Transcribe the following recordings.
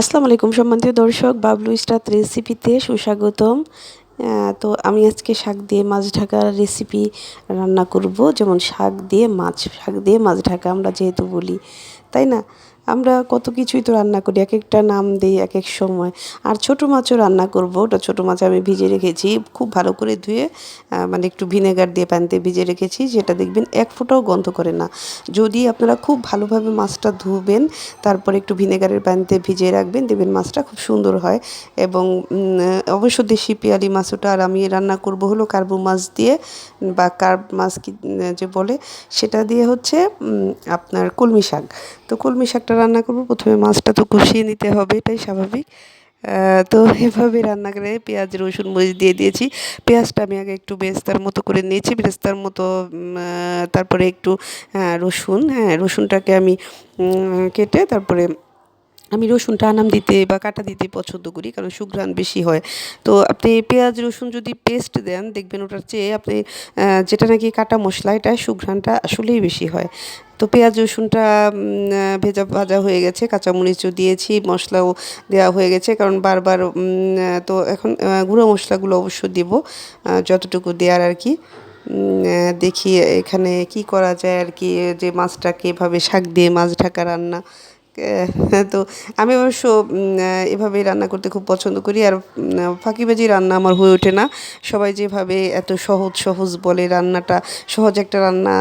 আসসালামু আলাইকুম সম্মানিত দর্শক, বাবলু স্টার রেসিপিতে সুস্বাগতম। তো আমি আজকে শাক দিয়ে মাছ ঢাকার রেসিপি রান্না করব। যেমন শাক দিয়ে মাছ, শাক দিয়ে মাছ ঢাকা আমরা যেহেতু বলি, তাই না? আমরা কত কিছুই তো রান্না করি এক একটা নাম দিই এক এক সময়। আর ছোটো মাছও রান্না করব, ওটা ছোটো মাছ আমি ভিজে রেখেছি, খুব ভালো করে ধুয়ে মানে একটু ভিনেগার দিয়ে প্যানতে ভিজে রেখেছি, যেটা দেখবেন এক ফোঁটাও গন্ধ করে না। যদি আপনারা খুব ভালোভাবে মাছটা ধুবেন, তারপর একটু ভিনেগারের প্যানতে ভিজিয়ে রাখবেন, দেখবেন মাছটা খুব সুন্দর হয়। এবং অবশ্য দেশি পিয়ালি মাছ ওটা আর আমি রান্না করব হলো কার্বু মাছ দিয়ে, বা কার্ব মাছ কি যে বলে, সেটা দিয়ে হচ্ছে আপনার কলমি শাক। তো কলমি শাকটা রান্না করব। প্রথমে মাছটা তো কষিয়ে নিতে হবে, এটাই স্বাভাবিক। তো এভাবে রান্না করে পেঁয়াজ, রসুন, মরিচ দিয়ে দিয়েছি। পেঁয়াজটা আমি আগে একটু বেস্তার মতো করে নিয়েছি। বেস্তার মতো তারপরে একটু রসুন হ্যাঁ রসুনটাকে আমি কেটে তারপরে আমি রসুনটা আনাম দিতে বা কাটা দিতে পছন্দ করি, কারণ সুঘ্রাণ বেশি হয়। তো আপনি পেঁয়াজ, রসুন যদি পেস্ট দেন, দেখবেন ওটার চেয়ে আপনি যেটা নাকি কাটা মশলা, এটা সুঘ্রাণটা আসলেই বেশি হয়। তো পেঁয়াজ, রসুনটা ভেজা ভাজা হয়ে গেছে, কাঁচামরিচও দিয়েছি, মশলাও দেওয়া হয়ে গেছে, কারণ বারবার তো এখন গুঁড়ো মশলাগুলো অবশ্য দেব যতটুকু দেওয়ার আর কি। দেখি এখানে কি করা যায় আর কি, যে মাছটাকে এভাবে শাক দিয়ে মাছ ঢাকা রান্না। তো আমি অবশ্য এভাবেই রান্না করতে খুব পছন্দ করি। আর ফাঁকিবাজি রান্না আমার হয়ে ওঠে না। সবাই যেভাবে এত সহজ সহজ বলে রান্নাটা, সহজ একটা রান্না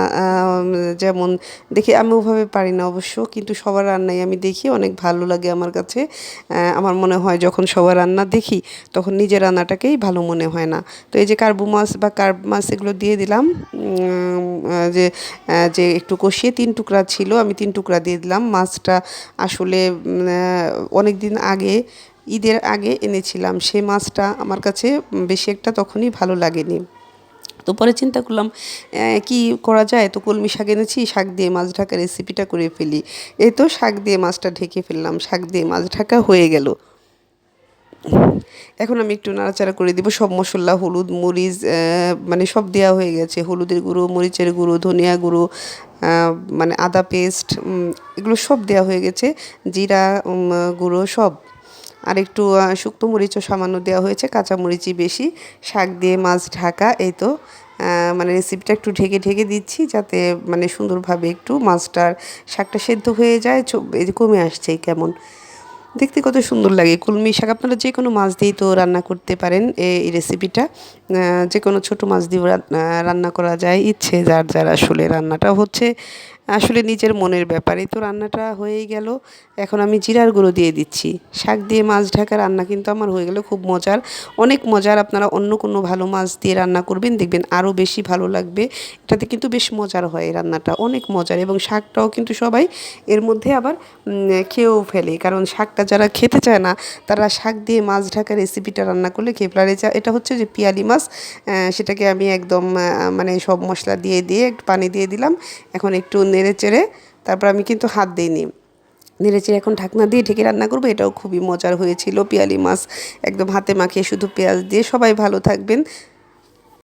যেমন দেখি আমি ওভাবে পারি না অবশ্য, কিন্তু সবার রান্নাই আমি দেখি, অনেক ভালো লাগে আমার কাছে। আমার মনে হয় যখন সবার রান্না দেখি, তখন নিজের রান্নাটাকেই ভালো মনে হয় না। তো এই যে কার্বু মাছ বা কার্ব মাছ এগুলো দিয়ে দিলাম যে যে একটু কষিয়ে তিন টুকরা ছিল, আমি তিন টুকরা দিয়ে দিলাম। মাছটা আসলে অনেক দিন আগে, ঈদের আগে এনেছিলাম। সে মাছটা আমার কাছে বেশি একটা তখনই ভালো লাগেনি। তো পরে চিন্তা করলাম কি করা যায়? তো কলমি শাক এনেছি, শাক দিয়ে মাছ ঢাকা রেসিপিটা করে ফেলি। এই তো শাক দিয়ে মাছটা ঢেকে ফেললাম, শাক দিয়ে মাছ ঢাকা হয়ে গেল। এখন আমি একটু নাড়াচাড়া করে দিব। সব মশলা, হলুদ, মরিচ মানে সব দেওয়া হয়ে গেছে। হলুদের গুঁড়ো, মরিচের গুঁড়ো, ধনিয়া গুঁড়ো মানে আদা পেস্ট এগুলো সব দেওয়া হয়ে গেছে। জিরা গুঁড়ো সব। আর একটু শুক্তো মরিচও সামান্য দেওয়া হয়েছে, কাঁচা মরিচই বেশি। শাক দিয়ে মাছ ঢাকা, এই তো। মানে রেসিপিটা একটু ঢেকে ঢেকে দিচ্ছি যাতে মানে সুন্দরভাবে একটু মাছটার শাকটা সেদ্ধ হয়ে যায় কমে আসছে কেমন। দেখতে কত সুন্দর লাগে। কুলমি শাক আপনারা যে কোনো মাছ দিয়েই তো রান্না করতে পারেন এই রেসিপিটা যে কোনো ছোটো মাছ দিয়েও রান্না করা যায়। ইচ্ছে যার যার আসলে রান্নাটা হচ্ছে। আসলে নিজের মনের ব্যাপারে। তো রান্নাটা হয়েই গেল। এখন আমি জিরার গুঁড়ো দিয়ে দিচ্ছি। শাক দিয়ে মাছ ঢাকা রান্না কিন্তু আমার হয়ে গেল খুব মজার। অনেক মজার আপনারা অন্য কোনো ভালো মাছ দিয়ে রান্না করবেন, দেখবেন আরও বেশি ভালো লাগবে। এটাতে কিন্তু বেশ মজার হয় রান্নাটা, অনেক মজার এবং শাকটাও কিন্তু সবাই এর মধ্যে আবার খেয়েও ফেলে। কারণ শাকটা যারা খেতে চায় না, তারা শাক দিয়ে মাছ ঢাকা রেসিপিটা রান্না করলে খেয়ে ফেলে। এটা হচ্ছে যে পিয়ালি মাছ সেটাকে আমি একদম মানে সব মশলা দিয়ে দিয়ে একটু পানি দিয়ে দিলাম। এখন একটু নেড়ে চেড়ে তারপর আমি কিন্তু হাত দিইনি। নেড়েচেড়ে এখন ঢাকনা দিয়ে ঢেকে রান্না করব, এটাও খুবই মজার হয়েছিল। পিয়ালি মাছ একদম হাতে মাখিয়ে শুধু পেঁয়াজ দিয়ে। সবাই ভালো থাকবেন।